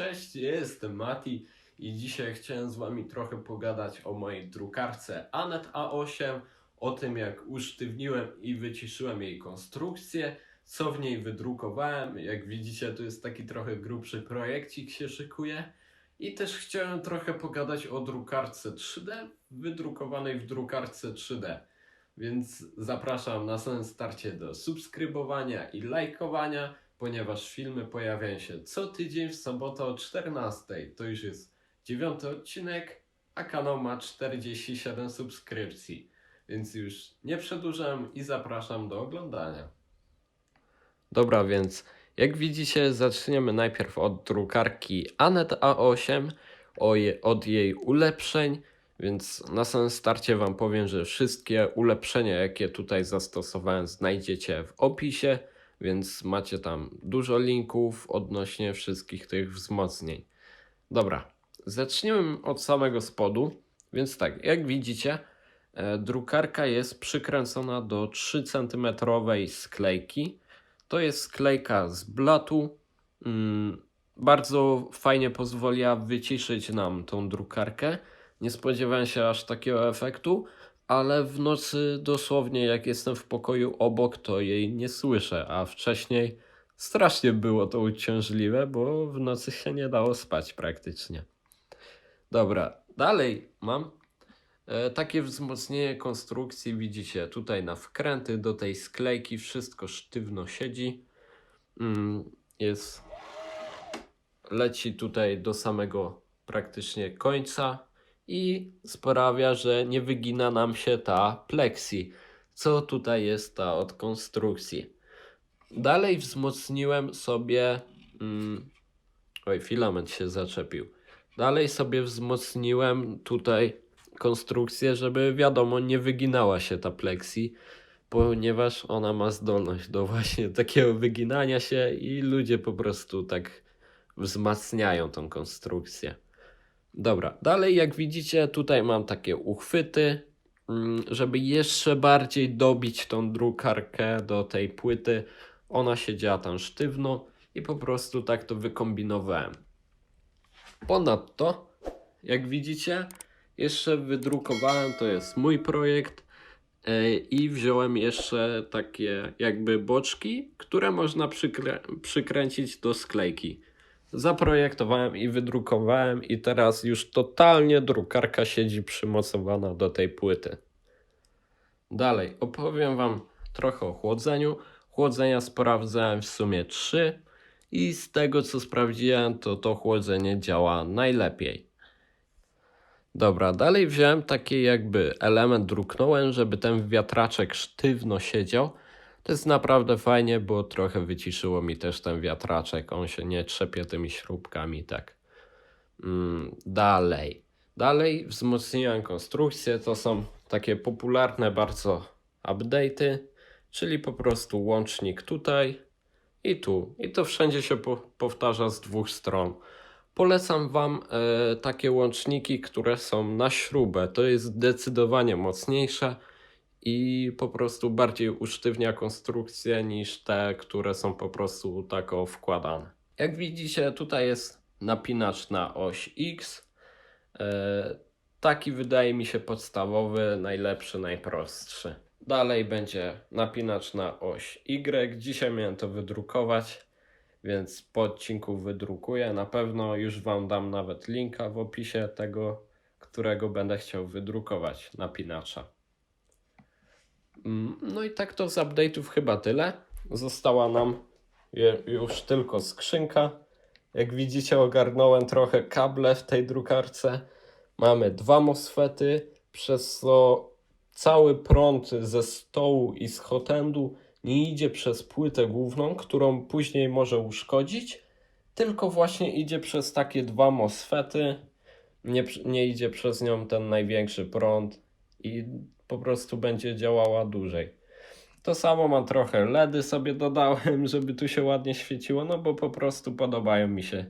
Cześć, jestem Mati i dzisiaj chciałem z Wami trochę pogadać o mojej drukarce Anet A8, o tym jak usztywniłem i wyciszyłem jej konstrukcję, co w niej wydrukowałem. Jak widzicie, to jest taki trochę grubszy projekcik się szykuje. I też chciałem trochę pogadać o drukarce 3D, wydrukowanej w drukarce 3D. Więc zapraszam na samym starcie do subskrybowania i lajkowania, ponieważ filmy pojawiają się co tydzień w sobotę o 14. To już jest dziewiąty odcinek, a kanał ma 47 subskrypcji. Więc już nie przedłużam i zapraszam do oglądania. Dobra, więc jak widzicie, zaczniemy najpierw od drukarki Anet A8, o je, od jej ulepszeń. Więc na samym starcie Wam powiem, że wszystkie ulepszenia, jakie tutaj zastosowałem, znajdziecie w opisie, więc macie tam dużo linków odnośnie wszystkich tych wzmocnień. Dobra, zacznijmy od samego spodu. Więc tak, jak widzicie, e, drukarka jest przykręcona do 3 cm sklejki. To jest sklejka z blatu. Mm, bardzo fajnie pozwoliła wyciszyć nam tą drukarkę. Nie spodziewałem się aż takiego efektu, ale w nocy dosłownie jak jestem w pokoju obok, to jej nie słyszę, a wcześniej strasznie było to uciążliwe, bo w nocy się nie dało spać praktycznie. Dobra, dalej mam e, takie wzmocnienie konstrukcji. Widzicie tutaj na wkręty do tej sklejki wszystko sztywno siedzi. Mm, jest leci tutaj do samego praktycznie końca i sprawia, że nie wygina nam się ta plexi, co tutaj jest ta od konstrukcji. Dalej wzmocniłem sobie. Mm, oj, filament się zaczepił. Dalej sobie wzmocniłem tutaj konstrukcję, żeby wiadomo, nie wyginała się ta plexi, ponieważ ona ma zdolność do właśnie takiego wyginania się i ludzie po prostu tak wzmacniają tą konstrukcję. Dobra, dalej jak widzicie, tutaj mam takie uchwyty, mm, żeby jeszcze bardziej dobić tą drukarkę do tej płyty. Ona siedziała tam sztywno i po prostu tak to wykombinowałem. Ponadto, jak widzicie, jeszcze wydrukowałem, to jest mój projekt e, i wziąłem jeszcze takie jakby boczki, które można przykrę przykręcić do sklejki zaprojektowałem i wydrukowałem i teraz już totalnie drukarka siedzi przymocowana do tej płyty. Dalej opowiem Wam trochę o chłodzeniu. Chłodzenia sprawdzałem w sumie 3 i z tego co sprawdziłem to to chłodzenie działa najlepiej. Dobra, dalej wziąłem taki jakby element, druknąłem, żeby ten wiatraczek sztywno siedział to jest naprawdę fajnie, bo trochę wyciszyło mi też ten wiatraczek. On się nie trzepie tymi śrubkami, tak. Mm, dalej. Dalej wzmocniłem konstrukcję. To są takie popularne bardzo update'y, czyli po prostu łącznik tutaj i tu. I to wszędzie się po powtarza z dwóch stron. Polecam Wam e, takie łączniki, które są na śrubę. To jest zdecydowanie mocniejsze i po prostu bardziej usztywnia konstrukcję niż te, które są po prostu tak wkładane. Jak widzicie, tutaj jest napinacz na oś X. E, taki wydaje mi się podstawowy, najlepszy, najprostszy. Dalej będzie napinacz na oś Y. Dzisiaj miałem to wydrukować, więc po odcinku wydrukuję. Na pewno już Wam dam nawet linka w opisie tego, którego będę chciał wydrukować napinacza. Mm, no i tak to z update'ów chyba tyle. Została nam już tylko skrzynka. Jak widzicie, ogarnąłem trochę kable w tej drukarce. Mamy dwa MOSFETy, przez co cały prąd ze stołu i z hotendu nie idzie przez płytę główną, którą później może uszkodzić, tylko właśnie idzie przez takie dwa MOSFETy. Nie, nie idzie przez nią ten największy prąd i po prostu będzie działała dłużej. To samo mam trochę LEDy sobie dodałem, żeby tu się ładnie świeciło, no bo po prostu podobają mi się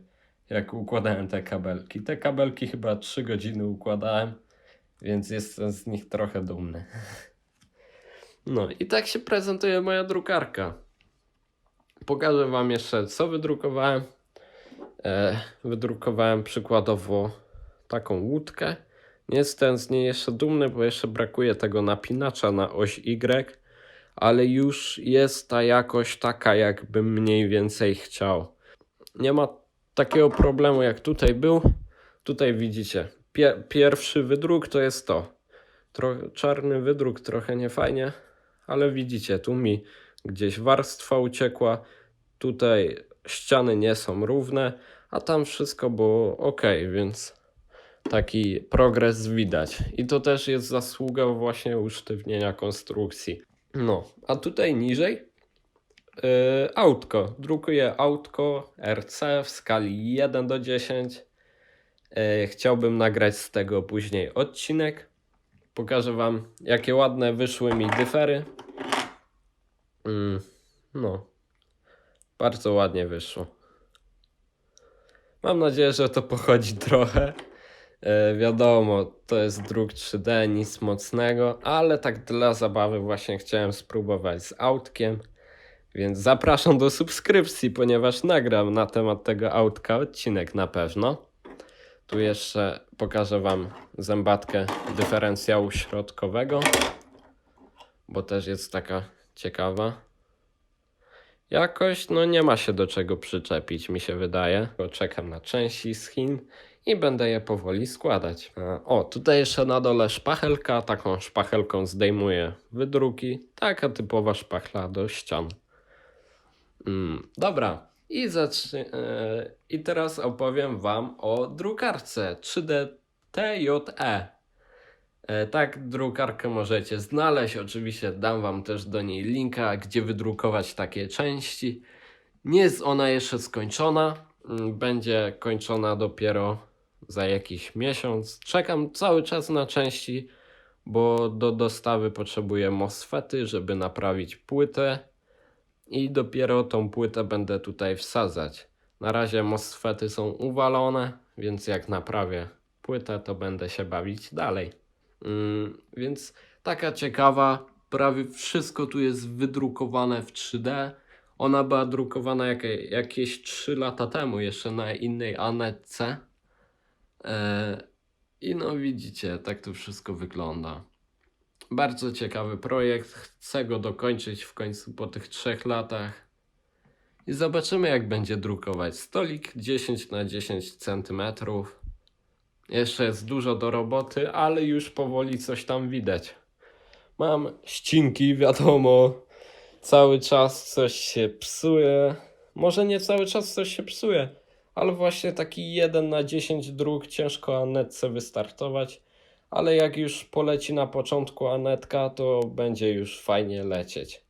jak układałem te kabelki. Te kabelki chyba 3 godziny układałem, więc jestem z nich trochę dumny. No i tak się prezentuje moja drukarka. Pokażę Wam jeszcze co wydrukowałem. E, wydrukowałem przykładowo taką łódkę. Nie jestem z niej jeszcze dumny, bo jeszcze brakuje tego napinacza na oś Y, ale już jest ta jakość taka, jakbym mniej więcej chciał. Nie ma takiego problemu jak tutaj był. Tutaj widzicie, pie- pierwszy wydruk to jest to. Tro- czarny wydruk trochę niefajnie, ale widzicie, tu mi gdzieś warstwa uciekła, tutaj ściany nie są równe, a tam wszystko było ok, więc taki progres widać. I to też jest zasługa właśnie usztywnienia konstrukcji. No, a tutaj niżej yy, autko. Drukuję autko RC w skali 1 do 10. Yy, chciałbym nagrać z tego później odcinek. Pokażę Wam, jakie ładne wyszły mi dyfery. Mm, no, bardzo ładnie wyszło. Mam nadzieję, że to pochodzi trochę. E, wiadomo, to jest druk 3D, nic mocnego, ale tak dla zabawy właśnie chciałem spróbować z autkiem. Więc zapraszam do subskrypcji, ponieważ nagram na temat tego autka odcinek na pewno. Tu jeszcze pokażę Wam zębatkę dyferencjału środkowego, bo też jest taka ciekawa. Jakoś no nie ma się do czego przyczepić, mi się wydaje. Czekam na części z Chin i będę je powoli składać. E, O, tutaj jeszcze na dole szpachelka. Taką szpachelką zdejmuję wydruki. Taka typowa szpachla do ścian. Mm, dobra. I, zacznie, e, I teraz opowiem Wam o drukarce 3D TJE. E, tak, drukarkę możecie znaleźć. Oczywiście dam Wam też do niej linka, gdzie wydrukować takie części. Nie jest ona jeszcze skończona. Mm, Będzie kończona dopiero za jakiś miesiąc. Czekam cały czas na części, bo do dostawy potrzebuję MOSFETy, żeby naprawić płytę. I dopiero tą płytę będę tutaj wsadzać. Na razie MOSFETy są uwalone, więc jak naprawię płytę, to będę się bawić dalej. Mm, więc taka ciekawa, prawie wszystko tu jest wydrukowane w 3D. Ona była drukowana jakie, jakieś 3 lata temu, jeszcze na innej Anetce. E, I no widzicie, tak to wszystko wygląda. Bardzo ciekawy projekt, chcę go dokończyć w końcu po tych 3 latach. I zobaczymy jak będzie drukować. Stolik 10 na 10 centymetrów. Jeszcze jest dużo do roboty, ale już powoli coś tam widać. Mam ścinki, wiadomo. Cały czas coś się psuje. Może nie cały czas coś się psuje, ale właśnie taki 1 na 10 dróg ciężko Anetce wystartować. Ale jak już poleci na początku Anetka, to będzie już fajnie lecieć.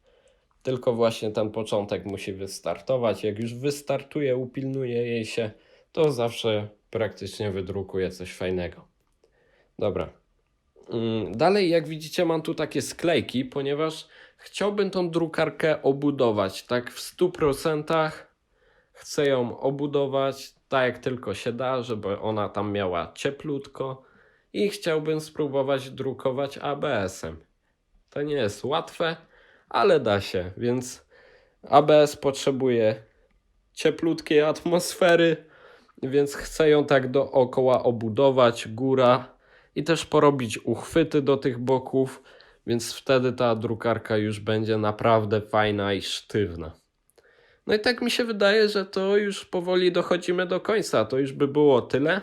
Tylko właśnie ten początek musi wystartować. Jak już wystartuje, upilnuje jej się, to zawsze praktycznie wydrukuje coś fajnego. Dobra. Mm, Dalej, jak widzicie, mam tu takie sklejki, ponieważ chciałbym tą drukarkę obudować tak w 100%. Chcę ją obudować tak jak tylko się da, żeby ona tam miała cieplutko i chciałbym spróbować drukować ABS-em. To nie jest łatwe, ale da się, więc ABS potrzebuje cieplutkiej atmosfery, więc chcę ją tak dookoła obudować, góra i też porobić uchwyty do tych boków, więc wtedy ta drukarka już będzie naprawdę fajna i sztywna. No i tak mi się wydaje, że to już powoli dochodzimy do końca. To już by było tyle.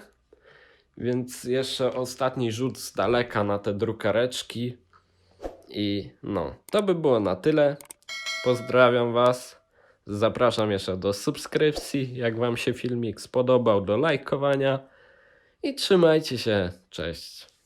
Więc jeszcze ostatni rzut z daleka na te drukareczki. I no, to by było na tyle. Pozdrawiam Was. Zapraszam jeszcze do subskrypcji, jak Wam się filmik spodobał, do lajkowania. I trzymajcie się. Cześć.